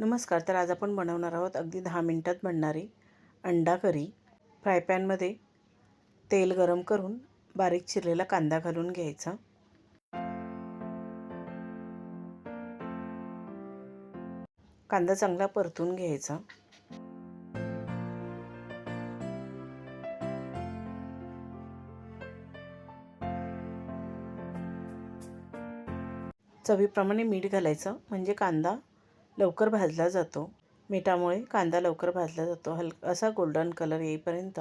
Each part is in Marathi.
नमस्कार तर आज आपण बनवणार आहोत अगदी दहा मिनटात बनणारी अंडा करी. फ्राय पॅनमध्ये तेल गरम करून बारीक चिरलेला कांदा घालून घ्यायचा. कांदा चांगला परतून घ्यायचा. चवीप्रमाणे मीठ घालायचं म्हणजे कांदा लवकर भाजला जातो. मिठामुळे कांदा लवकर भाजला जातो. हल असा गोल्डन कलर येईपर्यंत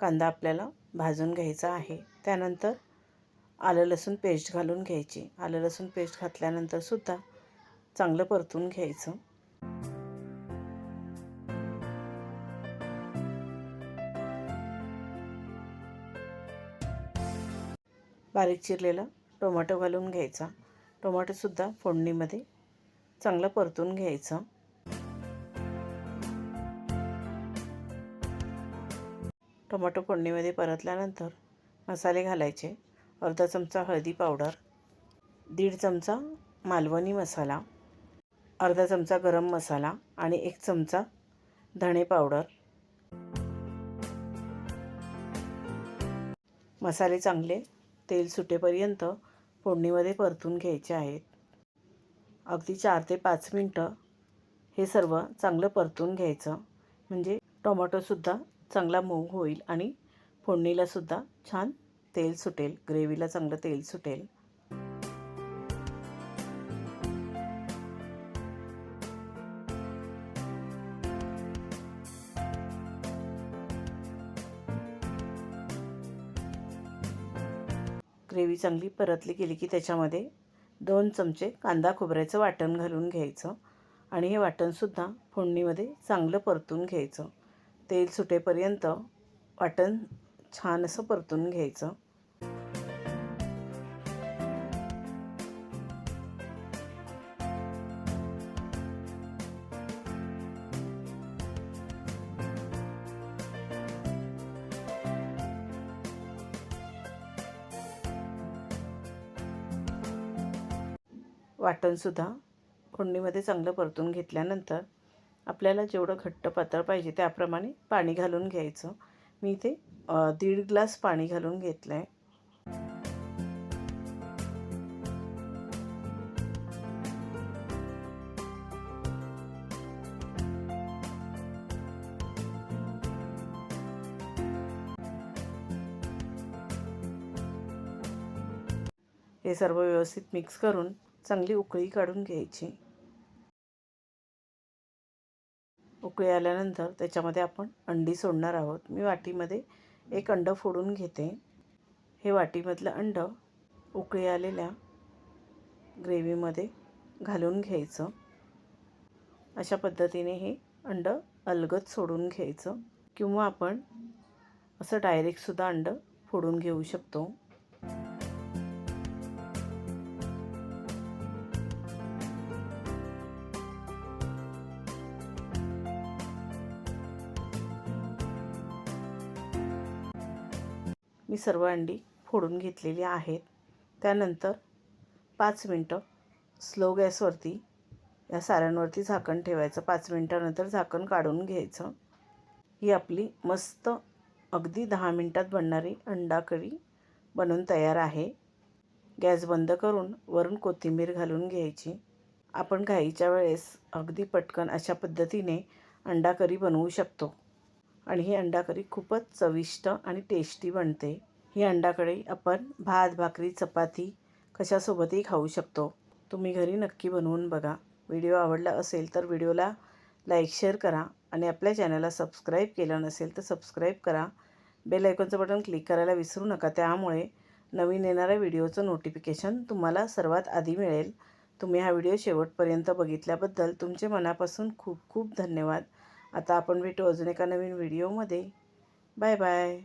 कांदा आपल्याला भाजून घ्यायचा आहे. त्यानंतर आलं लसूण पेस्ट घालून घ्यायची. आलं लसूण पेस्ट घातल्यानंतरसुद्धा चांगलं परतून घ्यायचं. बारीक चिरलेला टोमॅटो घालून घ्यायचा. टोमॅटोसुद्धा फोडणीमध्ये चांगलं परतून घ्यायचं. टोमॅटो फोडणीमध्ये परतल्यानंतर मसाले घालायचे. अर्धा चमचा हळदी पावडर दीड चमचा मालवणी मसाला अर्धा चमचा गरम मसाला आणि एक चमचा धणे पावडर. मसाले चांगले तेल सुटेपर्यंत फोडणीमध्ये परतून घ्यायचे आहेत. अगदी चार ते पाच मिनटं हे सर्व चांगलं परतून घ्यायचं. म्हणजे टोमॅटोसुद्धा चांगला मऊ होईल आणि फोडणीलासुद्धा छान तेल सुटेल ग्रेव्हीला चांगलं तेल सुटेल. ग्रेव्ही चांगली परतली गेली की त्याच्यामध्ये दोन चमचे कांदा खोबऱ्याचं वाटण घालून घ्यायचं आणि हे वाटणसुद्धा फोडणीमध्ये चांगलं परतून घ्यायचं. तेल सुटेपर्यंत वाटण छान असं परतून घ्यायचं. वाटणसुद्धा फोडणीमध्ये चांगलं परतून घेतल्यानंतर आपल्याला जेवढं घट्ट पातळ पाहिजे त्याप्रमाणे पाणी घालून घ्यायचं. मी ते दीड ग्लास पाणी घालून घेतलं आहे हे सर्व व्यवस्थित मिक्स करून चांगली उकळी काढून घ्यायची. उकळी आल्यानंतर त्याच्यामध्ये आपण अंडी सोडणार आहोत. मी वाटीमध्ये एक अंडं फोडून घेते. हे वाटीमधलं अंड उकळी आलेल्या ग्रेव्हीमध्ये घालून घ्यायचं. अशा पद्धतीने हे अंड अलगद सोडून घ्यायचं. किंवा आपण असं डायरेक्टसुद्धा अंड फोडून घेऊ शकतो. मी सर्व अंडी फोडून घेतलेली आहेत. त्यानंतर पाच मिनटं स्लो गॅसवरती या साऱ्यांवरती झाकण ठेवायचं. पाच मिनटानंतर झाकण काढून घ्यायचं. ही आपली मस्त अगदी दहा मिनटात बनणारी अंडा करी बनवून तयार आहे. गॅस बंद करून वरून कोथिंबीर घालून घ्यायची. आपण घाईच्या वेळेस अगदी पटकन अशा पद्धतीने अंडा करी बनवू शकतो. आणि ही अंडा करी खूपच चविष्ट आणि टेस्टी बनते. ही अंडाकरी आपण भात भाकरी चपाती कशासोबतही खाऊ शकतो. तुम्ही घरी नक्की बनवून बघा. व्हिडिओ आवडला असेल तर व्हिडिओला लाईक शेअर करा आणि आपल्या चॅनलला सबस्क्राईब केलं नसेल तर सबस्क्राईब करा. बेल आयकॉनचं बटन क्लिक करायला विसरू नका. त्यामुळे नवीन येणाऱ्या व्हिडिओचं नोटिफिकेशन तुम्हाला सर्वात आधी मिळेल. तुम्ही हा व्हिडिओ शेवटपर्यंत बघितल्याबद्दल तुमचे मनापासून खूप खूप धन्यवाद. आता आपण भेटू अजून एका नवीन व्हिडिओमध्ये. Bye bye.